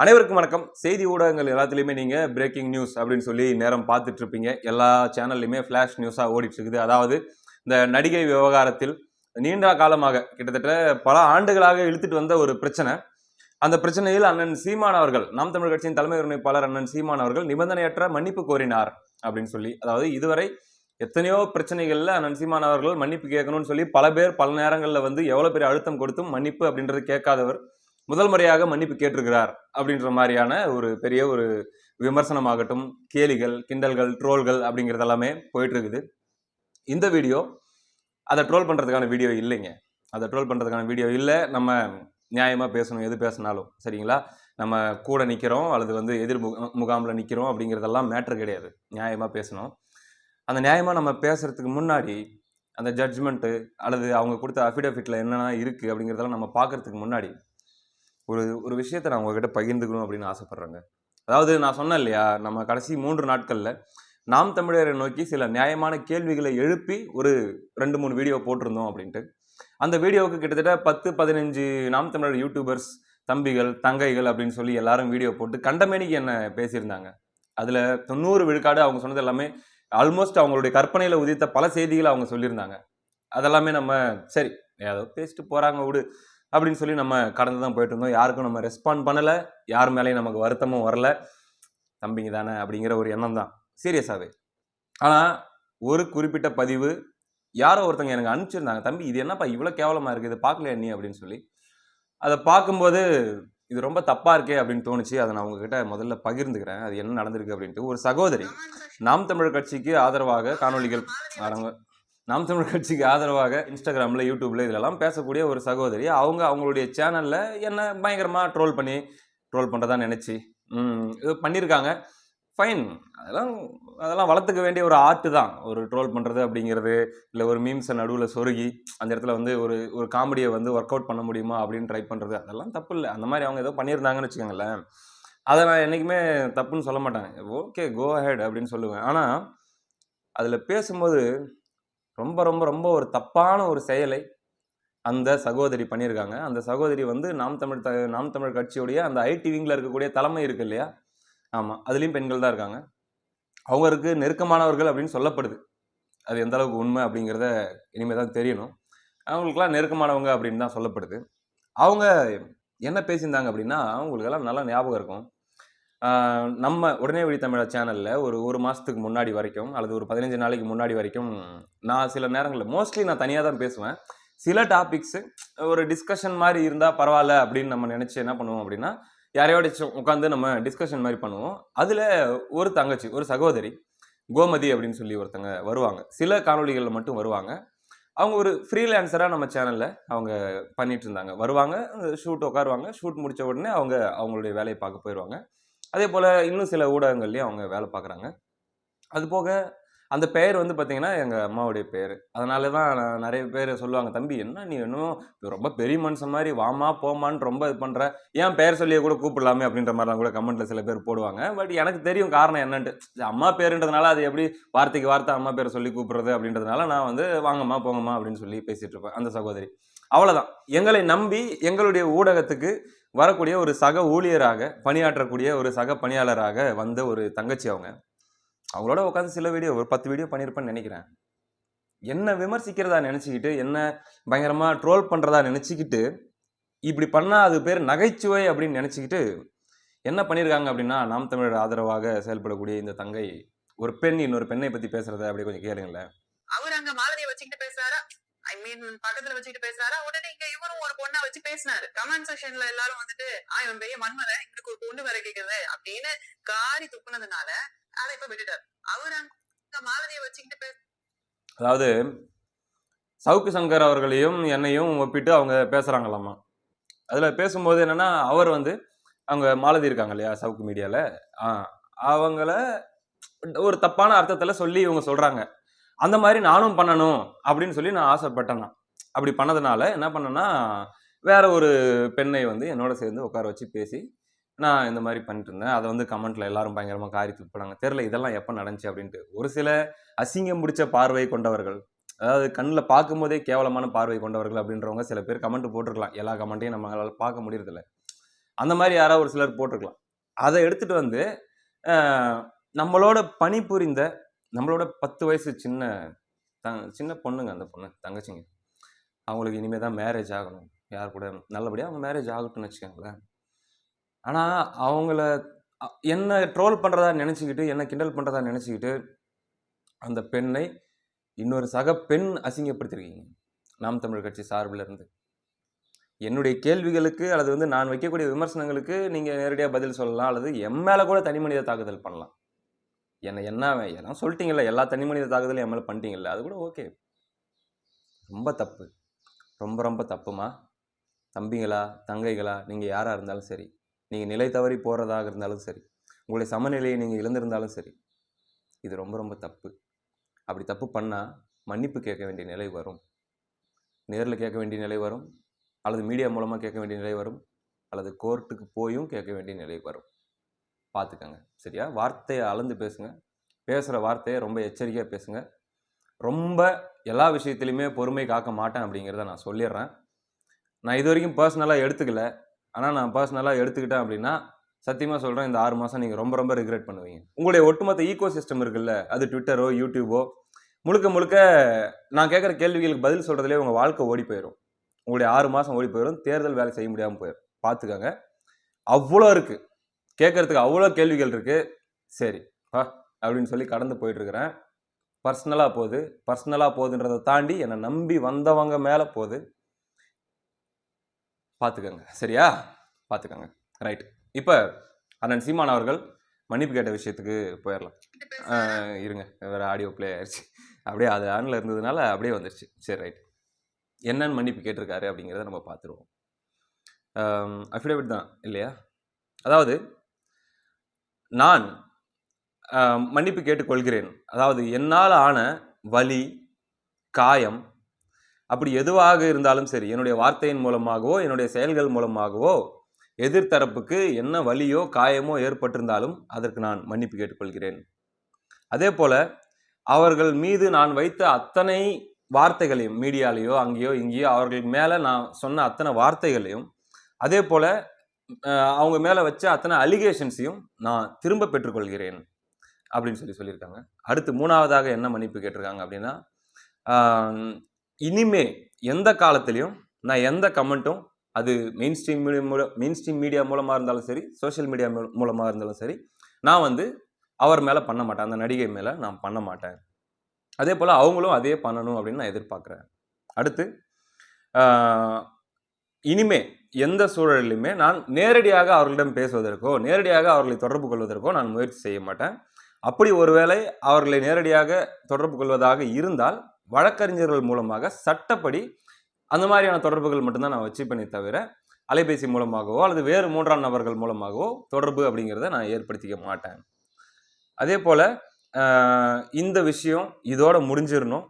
அனைவருக்கும் வணக்கம். செய்தி ஊடகங்கள் எல்லாத்துலேயுமே நீங்கள் பிரேக்கிங் நியூஸ் அப்படின்னு சொல்லி நேரம் பார்த்துட்டு இருப்பீங்க எல்லா சேனல்லையுமே ஃப்ளாஷ் நியூஸாக ஓடிட்டு இருக்குது அதாவது இந்த நடிகை விவகாரத்தில் நீண்ட காலமாக கிட்டத்தட்ட பல ஆண்டுகளாக இழுத்துட்டு வந்த ஒரு பிரச்சனை. அந்த பிரச்சனையில் அண்ணன் சீமான் அவர்கள் நாம் தமிழ் கட்சியின் தலைமை ஒருங்கிணைப்பாளர் அண்ணன் சீமான் அவர்கள் நிபந்தனையற்ற மன்னிப்பு கோரினார் அப்படின்னு சொல்லி அதாவது இதுவரை எத்தனையோ பிரச்சனைகளில் அண்ணன் சீமான் அவர்கள் மன்னிப்பு கேட்கணும்னு சொல்லி பல பேர் பல நேரங்களில் வந்து எவ்வளோ பெரிய அழுத்தம் கொடுத்தும் மன்னிப்பு அப்படின்றது கேட்காதவர். முதல் முறையாக மன்னிப்பு கேட்டிருக்கிறார் அப்படின்ற மாதிரியான ஒரு பெரிய ஒரு விமர்சனமாகட்டும் கேலிகள் கிண்டல்கள் ட்ரோல்கள் அப்படிங்கிறது எல்லாமே போயிட்டுருக்குது. இந்த வீடியோ அதை ட்ரோல் பண்ணுறதுக்கான வீடியோ இல்லைங்க. அதை ட்ரோல் பண்ணுறதுக்கான வீடியோ இல்லை. நம்ம நியாயமாக பேசணும் எது பேசினாலும். சரிங்களா? நம்ம கூட நிற்கிறோம் அல்லது வந்து எதிர் முகாமில் நிற்கிறோம் அப்படிங்கிறதெல்லாம் மேட்ரு கிடையாது. நியாயமாக பேசணும். அந்த நியாயமாக நம்ம பேசுறதுக்கு முன்னாடி அந்த ஜட்ஜ்மெண்ட்டு அல்லது அவங்க கொடுத்த அஃபிடவிட்டில் என்னென்ன இருக்குது அப்படிங்கிறதெல்லாம் நம்ம பார்க்கறதுக்கு முன்னாடி ஒரு ஒரு விஷயத்தை நான் உங்ககிட்ட பகிர்ந்துக்கணும் அப்படின்னு ஆசைப்பட்றேங்க. அதாவது நான் சொன்னேன் இல்லையா நம்ம கடைசி மூன்று நாட்களில் நாம் தமிழரை நோக்கி சில நியாயமான கேள்விகளை எழுப்பி ஒரு ரெண்டு மூணு வீடியோ போட்டிருந்தோம் அப்படின்ட்டு. அந்த வீடியோவுக்கு கிட்டத்தட்ட பத்து பதினஞ்சு நாம் தமிழர் யூடியூபர்ஸ் தம்பிகள் தங்கைகள் அப்படின்னு சொல்லி எல்லாரும் வீடியோ போட்டு கண்டமேனிக்கு என்ன பேசியிருந்தாங்க. அதில் தொண்ணூறு விழுக்காடு அவங்க சொன்னது எல்லாமே ஆல்மோஸ்ட் அவங்களுடைய கற்பனையில் உதித்த பல செய்திகளை அவங்க சொல்லியிருந்தாங்க. அதெல்லாமே நம்ம சரி ஏதோ பேசிட்டு போகிறாங்க விடு. அப்படின்னு சொல்லி நம்ம கடந்து தான் போயிட்டு இருந்தோம். யாருக்கும் நம்ம ரெஸ்பாண்ட் பண்ணலை. யார் மேலேயும் நமக்கு வருத்தமும் வரல. தம்பிங்க தானே அப்படிங்கிற ஒரு எண்ணம் தான். சீரியஸாகவே ஆனால் ஒரு குறிப்பிட்ட பதிவு யாரோ ஒருத்தங்க எனக்கு அனுப்பிச்சிருந்தாங்க. தம்பி இது என்னப்பா இவ்வளோ கேவலமாக இருக்குது இது பார்க்கலையா நீ? அப்படின்னு சொல்லி. அதை பார்க்கும்போது இது ரொம்ப தப்பாக இருக்கே அப்படின்னு தோணுச்சு. அதை நான் உங்ககிட்ட முதல்ல பகிர்ந்துக்கிறேன். அது என்ன நடந்திருக்கு அப்படின்ட்டு. ஒரு சகோதரி நாம் தமிழர் கட்சிக்கு ஆதரவாக காணொளிகள் அரங்க நாம் தமிழ் கட்சிக்கு ஆதரவாக இன்ஸ்டாகிராமில் யூடியூப்ல இதெல்லாம் பேசக்கூடிய ஒரு சகோதரி. அவங்க அவங்களுடைய சேனலில் என்ன பயங்கரமாக ட்ரோல் பண்ணி ட்ரோல் பண்ணுறதா நினச்சி இது பண்ணியிருக்காங்க ஃபைன் அதெல்லாம் அதெல்லாம் வளர்த்துக்க வேண்டிய ஒரு ஆர்ட்டு தான். ஒரு ட்ரோல் பண்ணுறது அப்படிங்கிறது இல்லை ஒரு மீம்ஸை நடுவில் சொருகி அந்த இடத்துல வந்து ஒரு ஒரு காமெடியை வந்து ஒர்க் அவுட் பண்ண முடியுமா அப்படின்னு ட்ரை பண்ணுறது அதெல்லாம் தப்பு இல்லை அந்த மாதிரி அவங்க ஏதோ பண்ணியிருந்தாங்கன்னு வச்சுக்கோங்களேன். அதை நான் என்றைக்குமே தப்புன்னு சொல்ல மாட்டேன். ஓகே கோ ஹெட் அப்படின்னு சொல்லுவேன். ஆனால் அதில் பேசும்போது ரொம்ப ரொம்ப ரொம்ப ஒரு தப்பான ஒரு செயலை அந்த சகோதரி பண்ணியிருக்காங்க. அந்த சகோதரி வந்து நாம் தமிழ் த நாம் தமிழ் கட்சியுடைய அந்த ஐடி விங்கில் இருக்கக்கூடிய தலைமை இருக்கு இல்லையா? ஆமாம் அதுலேயும் பெண்கள் தான் இருக்காங்க. அவங்களுக்கு நெருக்கமானவர்கள் அப்படின்னு சொல்லப்படுது. அது எந்த அளவுக்கு உண்மை அப்படிங்கிறத இனிமேல் தான் தெரியணும். அவங்களுக்குலாம் நெருக்கமானவங்க அப்படின்னு தான் சொல்லப்படுது. அவங்க என்ன பேசியிருந்தாங்க அப்படின்னா அவங்களுக்கெல்லாம் நல்லா ஞாபகம் இருக்கும். நம்ம உடனே வழி தமிழா சேனலில் ஒரு ஒரு மாதத்துக்கு முன்னாடி வரைக்கும் அல்லது ஒரு பதினஞ்சு நாளைக்கு முன்னாடி வரைக்கும் நான் சில நேரங்களில் மோஸ்ட்லி நான் தனியாக தான் பேசுவேன். சில டாபிக்ஸு ஒரு டிஸ்கஷன் மாதிரி இருந்தால் பரவாயில்ல அப்படின்னு நம்ம நினச்சி என்ன பண்ணுவோம் அப்படின்னா யாரையோட உட்காந்து நம்ம டிஸ்கஷன் மாதிரி பண்ணுவோம். அதில் ஒரு தங்கச்சி ஒரு சகோதரி கோமதி அப்படின்னு சொல்லி ஒருத்தங்க வருவாங்க. சில காணொளிகளில் மட்டும் வருவாங்க. அவங்க ஒரு ஃப்ரீலான்சராக நம்ம சேனலில் அவங்க பண்ணிகிட்டு இருந்தாங்க. வருவாங்க ஷூட் உட்காருவாங்க. ஷூட் முடித்த உடனே அவங்க அவங்களுடைய வேலையை பார்க்க போயிடுவாங்க அதே போல் இன்னும் சில ஊடகங்கள்லேயும் அவங்க வேலை பார்க்குறாங்க. அது போக அந்த பெயர் வந்து பார்த்தீங்கன்னா எங்கள் அம்மாவுடைய பேர் அதனால தான் நிறைய பேர் சொல்லுவாங்க தம்பி என்ன நீ இன்னும் ரொம்ப பெரிய மனுஷன் மாதிரி வாமா போமான்னு ரொம்ப இது பண்ணுற ஏன் பெயர் சொல்லியே கூட கூப்பிடலாமே? அப்படின்ற மாதிரிலாம் கூட கமெண்ட்டில் சில பேர் போடுவாங்க. பட் எனக்கு தெரியும் காரணம் என்னன்ட்டு. அம்மா பேருன்றதுனால அது எப்படி வார்த்தைக்கு வார்த்தை அம்மா பேரை சொல்லி கூப்பிடுறது அப்படின்றதுனால நான் வந்து வாங்கம்மா போங்கம்மா அப்படின்னு சொல்லி பேசிகிட்டு இருப்பேன் அந்த சகோதரி. அவ்வளோதான் எங்களை நம்பி எங்களுடைய ஊடகத்துக்கு வரக்கூடிய ஒரு சக ஊழியராக பணியாற்றக்கூடிய ஒரு சக பணியாளராக வந்த ஒரு தங்கச்சி அவங்க. அவங்களோட உட்காந்து சில வீடியோ ஒரு பத்து வீடியோ பண்ணியிருப்பேன்னு நினைக்கிறேன். என்ன விமர்சிக்கிறதா நினச்சிக்கிட்டு என்ன பயங்கரமாக ட்ரோல் பண்ணுறதா நினச்சிக்கிட்டு இப்படி பண்ணால் அது பேர் நகைச்சுவை அப்படின்னு நினச்சிக்கிட்டு என்ன பண்ணியிருக்காங்க அப்படின்னா நாம் தமிழர் ஆதரவாக செயல்படக்கூடிய இந்த தங்கை ஒரு பெண் இன்னொரு பெண்ணை பற்றி பேசுகிறத அப்படி கொஞ்சம் கேளுங்களேன். அவர் அங்கே மாலதியை வச்சுக்கிட்டு பேசுறாரா? மீன் பக்கத்துல வச்சுக்கிட்டு பேசுறாரா உடனே இங்க இவரும் ஒரு பொண்ணை வச்சு பேசினாரு. கமெண்ட் செக்ஷன்ல எல்லாரும் வந்துட்டு ஆ இவன் பெரிய மன்மதன் எங்களுக்கு ஒரு பொண்ணு வர கேக்குது அப்படின்னு காரி துப்புனதுனால அதை இப்ப விட்டுட்டாரு. அவர் அங்க மாலதியை வச்சுக்கிட்டு பேச அதாவது சவுக்கு சங்கர் அவர்களையும் என்னையும் ஒப்பிட்டு அவங்க பேசுகிறாங்களாமா அதில் பேசும்போது என்னன்னா அவர் வந்து அவங்க மாலதி இருக்காங்க இல்லையா சவுக்கு மீடியாவில் அவங்கள ஒரு தப்பான அர்த்தத்தில் சொல்லி இவங்க சொல்கிறாங்க அந்த மாதிரி நானும் பண்ணணும் அப்படின்னு சொல்லி நான் ஆசைப்பட்டேன் நான். அப்படி பண்ணதுனால என்ன பண்ணேன்னா வேற ஒரு பெண்ணை வந்து என்னோட சேர்ந்து உட்கார வச்சு பேசி நான் இந்த மாதிரி பண்ணிட்டு இருந்தேன். அதை வந்து கமெண்ட்ல எல்லாரும் பயங்கரமாக காரி துப்புனாங்க. தெரில இதெல்லாம் எப்போ நடந்துச்சு அப்படின்ட்டு. ஒரு சில அசிங்கம் பிடிச்ச பார்வை கொண்டவர்கள் அதாவது கண்ணில் பார்க்கும்போதே கேவலமான பார்வை கொண்டவர்கள் அப்படின்றவங்க சில பேர் கமெண்ட் போட்டிருக்கலாம். எல்லா கமெண்ட்டையும் நம்மளால் பார்க்க முடியறதில்ல. அந்த மாதிரி யாராவது ஒரு சிலர் போட்டிருக்கலாம். அதை எடுத்துட்டு வந்து நம்மளோட பணிபுரிந்த நம்மளோட பத்து வயசு சின்ன த சின்ன பொண்ணுங்க அந்த பொண்ணு தங்கச்சிங்க. அவங்களுக்கு இனிமேல் தான் மேரேஜ் ஆகணும். யார் கூட நல்லபடியாக அவங்க மேரேஜ் ஆகட்டும்னு வச்சுக்கோங்களேன். ஆனால் அவங்கள என்ன ட்ரோல் பண்ணுறதா நினச்சிக்கிட்டு என்ன கிண்டல் பண்ணுறதா நினச்சிக்கிட்டு அந்த பெண்ணை இன்னொரு சக பெண் அசிங்கப்படுத்திருக்கீங்க. நாம் தமிழ் கட்சி சார்பில் இருந்து. என்னுடைய கேள்விகளுக்கு அல்லது வந்து நான் வைக்கக்கூடிய விமர்சனங்களுக்கு நீங்கள் நேரடியாக பதில் சொல்லலாம் அல்லது என் மேலே கூட தனி மனித தாக்குதல் பண்ணலாம். என்ன என்ன எல்லாம் சொல்லிட்டீங்கல்ல எல்லா தனி மனித தாக்குதலும் என் மேலே பண்ணிட்டீங்கல்ல அது கூட ஓகே. ரொம்ப தப்பு. ரொம்ப ரொம்ப தப்புமா? தம்பிங்களா தங்கைகளா நீங்கள் யாராக இருந்தாலும் சரி நீங்கள் நிலை தவறி போகிறதாக இருந்தாலும் சரி உங்களுடைய சமநிலையை நீங்கள் இழந்திருந்தாலும் சரி இது ரொம்ப ரொம்ப தப்பு. அப்படி தப்பு பண்ணால் மன்னிப்பு கேட்க வேண்டிய நிலை வரும். நேரில் கேட்க வேண்டிய நிலை வரும். அல்லது மீடியா மூலமாக கேட்க வேண்டிய நிலை வரும். அல்லது கோர்ட்டுக்கு போயும் கேட்க வேண்டிய நிலை வரும். பார்த்துக்கங்க சரியா? வார்த்தையை அளந்து பேசுங்க. பேசுகிற வார்த்தையை ரொம்ப எச்சரிக்கையாக பேசுங்க. ரொம்ப எல்லா விஷயத்துலையுமே பொறுமை காக்க மாட்டேன் அப்படிங்கிறத நான் சொல்லிடுறேன். நான் இது வரைக்கும் பர்சனலாக எடுத்துக்கல. ஆனால் நான் பர்சனலாக எடுத்துக்கிட்டேன் அப்படின்னா சத்தியமாக சொல்கிறேன் இந்த ஆறு மாதம் நீங்கள் ரொம்ப ரொம்ப ரிக்ரெட் பண்ணுவீங்க. உங்களுடைய ஒட்டுமொத்த ஈகோ சிஸ்டம் இருக்குல்ல அது ட்விட்டரோ யூடியூபோ முழுக்க முழுக்க நான் கேட்குற கேள்விகளுக்கு பதில் சொல்கிறதுலே உங்கள் வாழ்க்கை ஓடி போயிடும் உங்களுடைய ஆறு மாதம் ஓடி போயிடும் தேர்தல் வேலை செய்ய முடியாமல் போயிடும் பார்த்துக்கோங்க. அவ்வளோ இருக்குது கேட்கறதுக்கு அவ்வளோ கேள்விகள் இருக்குது சரி பா அப்படின்னு சொல்லி கடந்து போயிட்டுருக்கிறேன். பர்சனலாக போகுது. பர்சனலாக போகுதுன்றதை தாண்டி என்னை நம்பி வந்தவங்க மேலே போகுது. பார்த்துக்கங்க சரியா? பார்த்துக்கங்க ரைட் இப்போ அண்ணன் சீமான் அவர்கள் மன்னிப்பு கேட்ட விஷயத்துக்கு போயிடலாம். இருங்க. வேறு ஆடியோ ப்ளே ஆயிடுச்சு. அப்படியே அது ஆனில் இருந்ததுனால அப்படியே வந்துருச்சு. சரி ரைட் என்னன்னு மன்னிப்பு கேட்டிருக்காரு அப்படிங்கிறத நம்ம பார்த்துருவோம் அஃபிடேவிட் தான் இல்லையா? அதாவது நான் மன்னிப்பு கேட்டுக்கொள்கிறேன். அதாவது என்னால் ஆன வலி காயம் அப்படி எதுவாக இருந்தாலும் சரி என்னுடைய வார்த்தையின் மூலமாகவோ என்னுடைய செயல்கள் மூலமாகவோ எதிர்த்தரப்புக்கு என்ன வலியோ காயமோ ஏற்பட்டிருந்தாலும் அதற்கு நான் மன்னிப்பு கேட்டுக்கொள்கிறேன். அதே போல் அவர்கள் மீது நான் வைத்த அத்தனை வார்த்தைகளையும் மீடியாலேயோ அங்கேயோ இங்கேயோ அவர்கள் மேலே நான் சொன்ன அத்தனை வார்த்தைகளையும் அதே போல் அவங்க மேலே வச்ச அத்தனை அலிகேஷன்ஸையும் நான் திரும்ப பெற்றுக்கொள்கிறேன் அப்படின்னு சொல்லி சொல்லியிருக்காங்க. அடுத்து மூணாவதாக என்ன மன்னிப்பு கேட்டிருக்காங்க அப்படின்னா இனிமே எந்த காலத்துலேயும் நான் எந்த கமெண்ட்டும் அது மெயின் ஸ்ட்ரீம் மீடியா மூலம் மெயின் ஸ்ட்ரீம் மீடியா மூலமாக இருந்தாலும் சரி சோஷியல் மீடியா மூலமாக இருந்தாலும் சரி நான் வந்து அவர் மேலே பண்ண மாட்டேன். அந்த நடிகை மேலே நான் பண்ண மாட்டேன். அதே போல் அவங்களும் அதே பண்ணணும் அப்படின்னு நான் எதிர்பார்க்குறேன். அடுத்து இனிமே எந்த சூழலிலுமே நான் நேரடியாக அவர்களிடம் பேசுவதற்கோ நேரடியாக அவர்களை தொடர்பு கொள்வதற்கோ நான் முயற்சி செய்ய மாட்டேன். அப்படி ஒருவேளை அவர்களை நேரடியாக தொடர்பு கொள்வதாக இருந்தால் வழக்கறிஞர்கள் மூலமாக சட்டப்படி அந்த மாதிரியான தொடர்புகள் மட்டும்தான் நான் வச்சுப்பேனே தவிர அலைபேசி மூலமாகவோ அல்லது வேறு மூன்றாம் நபர்கள் மூலமாகவோ தொடர்பு அப்படிங்கிறத நான் ஏற்படுத்திக்க மாட்டேன். அதே போல் இந்த விஷயம் இதோட முடிஞ்சிடணும்.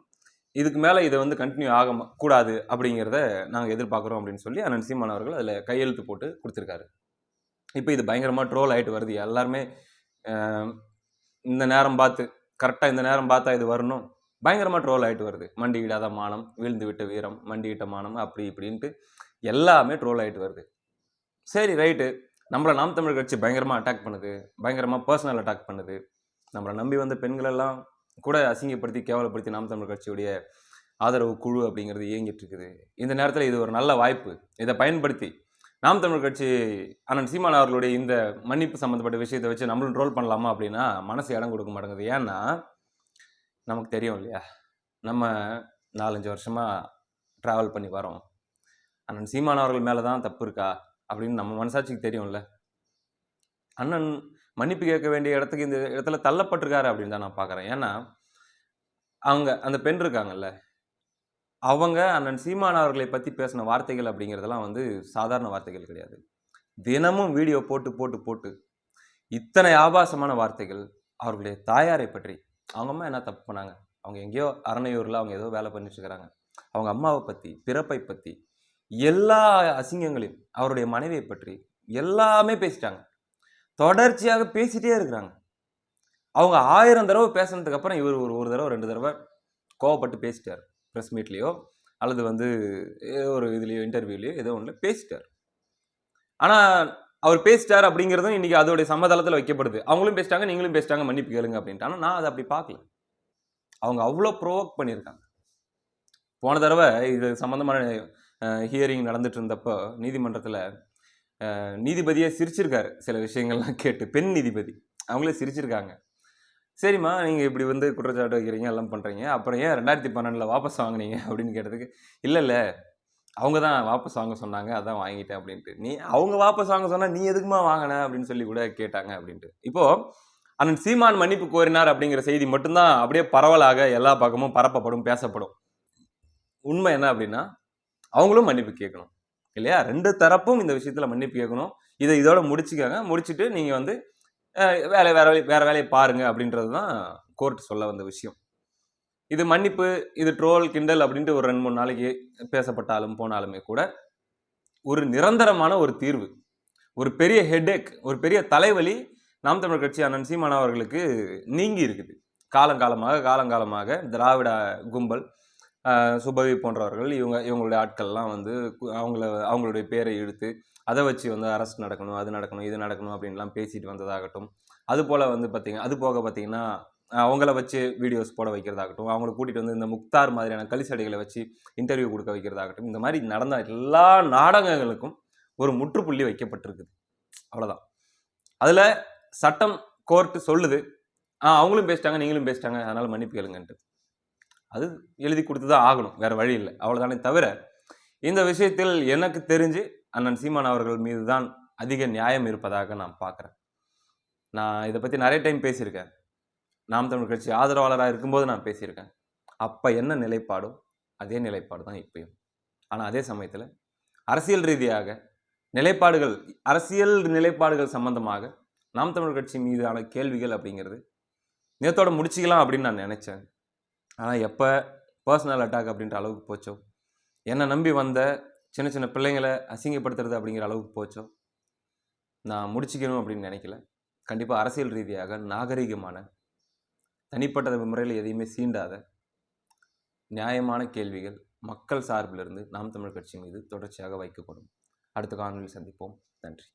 இதுக்கு மேலே இதை வந்து கண்டினியூ ஆக கூடாது அப்படிங்கிறத நாங்கள் எதிர்பார்க்குறோம் அப்படின்னு சொல்லி அண்ணன் சீமான் அவர்கள் அதில் கையெழுத்து போட்டு கொடுத்துருக்காரு. இப்போ இது பயங்கரமாக ட்ரோல் ஆகிட்டு வருது. எல்லாருமே இந்த நேரம் பார்த்து கரெக்டாக இந்த நேரம் பார்த்தா இது வரணும். பயங்கரமாக ட்ரோல் ஆகிட்டு வருது. மண்டி மண்டியிடாத மானம் வீழ்ந்து விட்ட வீரம் மண்டியிட்ட மானம் அப்படி இப்படின்ட்டு எல்லாமே ட்ரோல் ஆகிட்டு வருது. சரி ரைட்டு நம்மளை நாம் தமிழ் கட்சி பயங்கரமாக அட்டாக் பண்ணுது. பயங்கரமாக பர்சனல் அட்டாக் பண்ணுது. நம்மளை நம்பி வந்த பெண்களெல்லாம் கூட அசிங்கப்படுத்தி கேவலப்படுத்தி நாம் தமிழ் கட்சியுடைய ஆதரவு குழு அப்படிங்கிறது இயங்கிட்டு இருக்குது. இந்த நேரத்தில் இது ஒரு நல்ல வாய்ப்பு. இதை பயன்படுத்தி நாம் தமிழ் கட்சி அண்ணன் சீமான் அவர்களுடைய இந்த மன்னிப்பு சம்மந்தப்பட்ட விஷயத்தை வச்சு நம்மளும் ட்ரோல் பண்ணலாமா அப்படின்னா மனசு இடம் கொடுக்க மாட்டேங்குது. ஏன்னா நமக்கு தெரியும் இல்லையா? நம்ம நாலஞ்சு வருஷமாக ட்ராவல் பண்ணி வரோம் அண்ணன் சீமான் அவர்கள் மேலே தான் தப்பு இருக்கா அப்படின்னு நம்ம மனசாட்சிக்கு தெரியும்ல. அண்ணன் மன்னிப்பு கேட்க வேண்டிய இடத்துக்கு இந்த இடத்துல தள்ளப்பட்டிருக்காரு அப்படின்னு தான் நான் பார்க்குறேன். ஏன்னா அவங்க அந்த பெண் இருக்காங்கல்ல அவங்க அண்ணன் சீமான் அவர்களை பற்றி பேசின வார்த்தைகள் அப்படிங்கிறதெல்லாம் வந்து சாதாரண வார்த்தைகள் கிடையாது. தினமும் வீடியோ போட்டு போட்டு போட்டு இத்தனை ஆபாசமான வார்த்தைகள் அவர்களுடைய தாயாரை பற்றி. அவங்க அம்மா என்ன தப்பு பண்ணாங்க? அவங்க எங்கேயோ அரணையூரில் அவங்க ஏதோ வேலை பண்ணிட்டு இருக்கிறாங்க அவங்க அம்மாவை பற்றி பிறப்பை பற்றி எல்லா அசிங்கங்களையும் அவருடைய மனைவியை பற்றி எல்லாமே பேசிட்டாங்க. தொடர்ச்சியாக பேசிட்டே இருக்கிறாங்க. அவங்க ஆயிரம் தடவை பேசினதுக்கப்புறம் இவர் ஒரு ஒரு தடவை ரெண்டு தடவை கோவப்பட்டு பேசிட்டார். ப்ரெஸ் மீட்லேயோ அல்லது வந்து ஏதோ ஒரு இதுலேயோ இன்டர்வியூலையோ ஏதோ ஒன்றில் பேசிட்டார். ஆனால் அவர் பேசிட்டார் அப்படிங்கிறதும் இன்றைக்கி அதோடைய சமதளத்தில் வைக்கப்படுது. அவங்களும் பேசிட்டாங்க நீங்களும் பேசிட்டாங்க மன்னிப்பு கேளுங்க அப்படின்ட்டு. ஆனால் நான் அதை அப்படி பார்க்கல. அவங்க அவ்வளோ ப்ரோவோக் பண்ணியிருக்காங்க. போன தடவை இது சம்மந்தமான ஹியரிங் நடந்துட்டு இருந்தப்போ நீதிமன்றத்தில் நீதிபதியே சிரிச்சிருக்காரு. சில விஷயங்கள்லாம் கேட்டு பெண் நீதிபதி. அவங்களே சிரிச்சிருக்காங்க. சரிம்மா நீங்கள் இப்படி வந்து குற்றச்சாட்டு வைக்கிறீங்க எல்லாம் பண்ணுறீங்க அப்புறம் ஏன் ரெண்டாயிரத்தி பன்னெண்டில் வாபஸ் வாங்குனீங்க? அப்படின்னு கேட்டதுக்கு இல்லை இல்லை. அவங்க தான் வாபஸ் வாங்க சொன்னாங்க அதான் வாங்கிட்டேன் அப்படின்ட்டு. நீ அவங்க வாபஸ் வாங்க சொன்னால் நீ எதுக்குமா வாங்கின? அப்படின்னு சொல்லி கூட கேட்டாங்க அப்படின்ட்டு. இப்போது அண்ணன் சீமான் மன்னிப்பு கோரினார் அப்படிங்கிற செய்தி மட்டும்தான் அப்படியே பரவலாக எல்லா பக்கமும் பரப்பப்படும் பேசப்படும். உண்மை என்ன அப்படின்னா அவங்களும் மன்னிப்பு கேட்கணும். இல்லையா? ரெண்டு தரப்பும் இந்த விஷயத்தில் மன்னிப்பு கேட்கணும். இதை இதோட முடிச்சுக்காங்க. முடிச்சுட்டு நீங்கள் வந்து வேலை வேற வேலை வேற வேலையை பாருங்க அப்படின்றது தான் கோர்ட் சொல்ல வந்த விஷயம். இது மன்னிப்பு இது ட்ரோல் கிண்டல் அப்படின்ட்டு ஒரு ரெண்டு மூணு நாளைக்கு பேசப்பட்டாலும் போனாலுமே கூட ஒரு நிரந்தரமான ஒரு தீர்வு ஒரு பெரிய ஹெட்ஏக் ஒரு பெரிய தலைவலி நாம் தமிழர் கட்சி அண்ணன் சீமான் அவர்களுக்கு நீங்கி இருக்குது. காலங்காலமாக காலங்காலமாக திராவிட கும்பல் சுபவி போன்றவர்கள் இவங்க இவங்களுடைய ஆட்கள்லாம் வந்து கு- அவங்கள அவங்களுடைய பேரை இழுத்து அதை வச்சு வந்து அரெஸ்ட் நடக்கணும் அது நடக்கணும் இது நடக்கணும் அப்படின்லாம் பேசிட்டு வந்ததாகட்டும். அது போல் வந்து பார்த்திங்க அது போக பார்த்தீங்கன்னா அவங்கள வச்சு வீடியோஸ் போட வைக்கிறதாகட்டும் அவங்கள கூட்டிகிட்டு வந்து இந்த முக்தார் மாதிரியான கலிசடைகளை வச்சு இன்டர்வியூ கொடுக்க வைக்கிறதாகட்டும் இந்த மாதிரி நடந்த எல்லா நாடகங்களுக்கும் ஒரு முற்றுப்புள்ளி வைக்கப்பட்டிருக்குது. அவ்வளோதான் அதில் சட்டம் கோர்ட்டு சொல்லுது. ஆ அவங்களும் பேசிட்டாங்க நீங்களும் பேசிட்டாங்க அதனால் மன்னிப்பு கேளுங்கன்ட்டு. அது எழுதி கொடுத்து தான் ஆகணும் வேறு வழி இல்லை. அவ்வளோதானே தவிர இந்த விஷயத்தில் எனக்கு தெரிஞ்சு அண்ணன் சீமான் அவர்கள் மீது தான் அதிக நியாயம் இருப்பதாக நான் பார்க்குறேன். நான் இதை பற்றி நிறைய டைம் பேசியிருக்கேன். நாம் தமிழ் கட்சி ஆதரவாளராக இருக்கும்போது நான் பேசியிருக்கேன். அப்போ என்ன நிலைப்பாடோ அதே நிலைப்பாடு தான் இப்பயும். ஆனால் அதே சமயத்தில் அரசியல் ரீதியாக நிலைப்பாடுகள் அரசியல் நிலைப்பாடுகள் சம்பந்தமாக நாம் தமிழ் கட்சி மீதான கேள்விகள் அப்படிங்கிறது நேத்தோட முடிச்சிக்கலாம் அப்படின்னு நான் நினச்சேன். ஆனால் எப்போ பர்சனல் அட்டாக் அப்படின்ற அளவுக்கு போச்சோ? என்னை நம்பி வந்த சின்ன சின்ன பிள்ளைங்களை அசிங்கப்படுத்துறது அப்படிங்கிற அளவுக்கு போச்சோ? நான் முடிச்சுக்கணும் அப்படின்னு நினைக்கல. கண்டிப்பாக அரசியல் ரீதியாக நாகரிகமான தனிப்பட்ட முறையில் எதையுமே சீண்டாத நியாயமான கேள்விகள் மக்கள் சார்பிலிருந்து நாம் தமிழ் கட்சி மீது தொடர்ச்சியாக வைக்கப்படும். அடுத்த காணொலியில் சந்திப்போம். நன்றி.